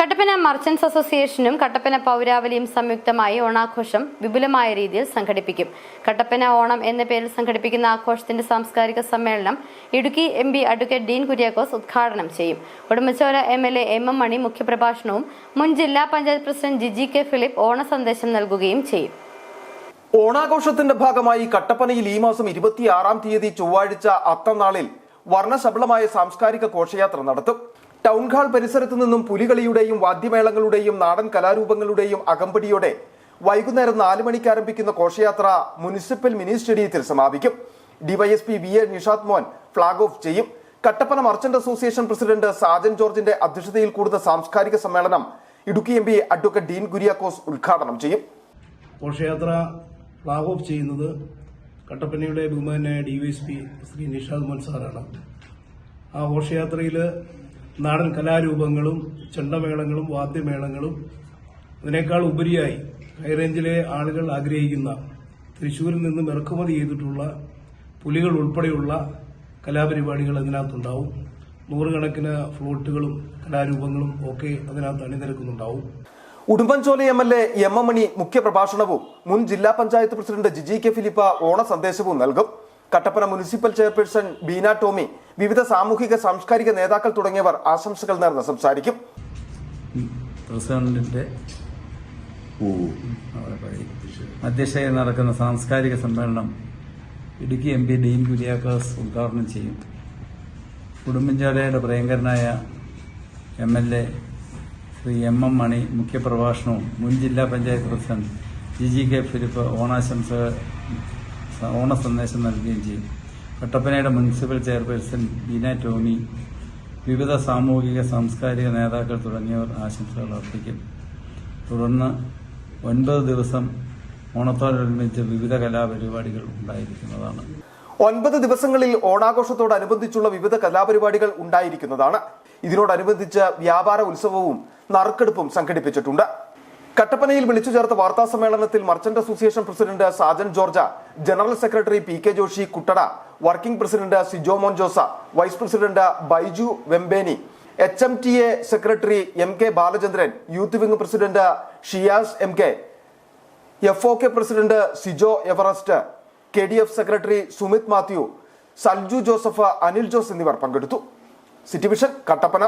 Kattappana merchants അസോസിയേഷനും കട്ടപ്പന പൗരാവലിയും സംയുക്തമായി ഓണാഘോഷം വിപുലമായ രീതിയിൽ സംഘടിപ്പിക്കും. കട്ടപ്പന ഓണം എന്ന പേരിൽ സംഘടിപ്പിക്കുന്ന ആഘോഷത്തിന്റെ സാംസ്കാരിക സമ്മേളനം Idukki M P advocate Dean Kuriakose ഉദ്ഘാടനം ചെയ്യും. Udumbanchola M L A M M Mani മുഖ്യപ്രഭാഷണവും മുൻ ജില്ലാ പഞ്ചായത്ത് പ്രസിഡന്റ് ജിജി കെ ഫിലിപ്പ് ഓണ സന്ദേശം നൽകുകയും ചെയ്യും. ഓണാഘോഷത്തിന്റെ ഭാഗമായി കട്ടപ്പനയിൽ ഈ മാസം ഇരുപത്തിയാറാം തീയതി ചൊവ്വാഴ്ച അത്തനാളിൽ വർണശബളമായ സാംസ്കാരിക ഘോഷയാത്ര നടത്തും. ടൗൺ ഹാൾ പരിസരത്തു നിന്നും പുലികളിയുടെയും വാദ്യമേളങ്ങളുടെയും നാടൻ കലാരൂപങ്ങളുടെയും അകമ്പടിയോടെ വൈകുന്നേരം നാല് മണിക്ക് ആരംഭിക്കുന്ന ഘോഷയാത്ര മുനിസിപ്പൽ മിനി സ്റ്റേഡിയത്തിൽ സമാപിക്കും. DYSP V A Nishad Mohan flag off ചെയ്യും. Kattappana merchant association president Sajan ജോർജിന്റെ അധ്യക്ഷതയിൽ കൂടുന്ന സാംസ്കാരിക സമ്മേളനം Idukki M P advocate Dean Kuriakose ഉദ്ഘാടനം ചെയ്യും. ഘോഷയാത്ര ഫ്ലാഗ് ഓഫ് ചെയ്യുന്നത് കട്ടപ്പനയുടെ ബഹുമാനായ ഡിവൈഎസ്പി ശ്രീ നിഷാദ് മോൻ സാറാണ്. ആ ഘോഷയാത്രയിൽ നാടൻ കലാരൂപങ്ങളും ചെണ്ടമേളങ്ങളും വാദ്യമേളങ്ങളും അതിനേക്കാൾ ഉപരിയായി ഹൈറേഞ്ചിലെ ആളുകൾ ആഗ്രഹിക്കുന്ന തൃശ്ശൂരിൽ നിന്നും ഇറക്കുമതി ചെയ്തിട്ടുള്ള പുലികൾ ഉൾപ്പെടെയുള്ള കലാപരിപാടികൾ അതിനകത്തുണ്ടാവും. നൂറുകണക്കിന് ഫ്ലോട്ടുകളും കലാരൂപങ്ങളും ഒക്കെ അതിനകത്ത് അണിനിരക്കുന്നുണ്ടാവും. Udumbanchola M L A M M Mani മുഖ്യപ്രഭാഷണവും മുൻ ജില്ലാ panchayat president Jiji K Philip ഓണ സന്ദേശവും നൽകും. കട്ടപ്പന മുനിസിപ്പൽ ചെയർപേഴ്സൺ ബീന ടോമി വിവിധ സാമൂഹിക സാംസ്കാരിക നേതാക്കൾ തുടങ്ങിയവർ ആശംസകൾ നേർന്ന് സംസാരിക്കും. പ്രസിഡന്റിന്റെ അധ്യക്ഷതയിൽ നടക്കുന്ന സാംസ്കാരിക സമ്മേളനം ഇടുക്കി എം പി ഡീൻ കുര്യാക്കാസ് ഉദ്ഘാടനം ചെയ്യും. കുടുംബഞ്ചാലയുടെ പ്രിയങ്കരനായ M L A Shri M M Mani മുഖ്യപ്രഭാഷണവും മുൻ ജില്ലാ panchayat president G G K Philip ഓണാശംസ ഓണ സന്ദേശം നൽകുകയും ചെയ്യും. കട്ടപ്പനയുടെ മുനിസിപ്പൽ ചെയർപേഴ്സൺ ബീന ടോമി വിവിധ സാമൂഹിക സാംസ്കാരിക നേതാക്കൾ തുടങ്ങിയവർ ആശംസകൾ അർപ്പിക്കും. തുടർന്ന് ഒൻപത് ദിവസം ഓണത്തോടനുബന്ധിച്ച് വിവിധ കലാപരിപാടികൾ ഉണ്ടായിരിക്കുന്നതാണ്. ഒൻപത് ദിവസങ്ങളിൽ ഓണാഘോഷത്തോടനുബന്ധിച്ചുള്ള വിവിധ കലാപരിപാടികൾ ഉണ്ടായിരിക്കുന്നതാണ്. ഇതിനോടനുബന്ധിച്ച് വ്യാപാര ഉത്സവവും നറുക്കെടുപ്പും സംഘടിപ്പിച്ചിട്ടുണ്ട്. കട്ടപ്പനയിൽ വിളിച്ചു ചേർത്ത വാർത്താ സമ്മേളനത്തിൽ merchant association president Sajan George general secretary P K Joshi കുട്ടട working president Sijo Mon Jose vice president Baiju Vempeny H M T A secretary M K Balachandran youth wing president Shiyas M K F O K president Sijo Everest K D F secretary Sumith Mathew Salju Joseph Anil Jose എന്നിവർ പങ്കെടുത്തു. City vision Kattappana.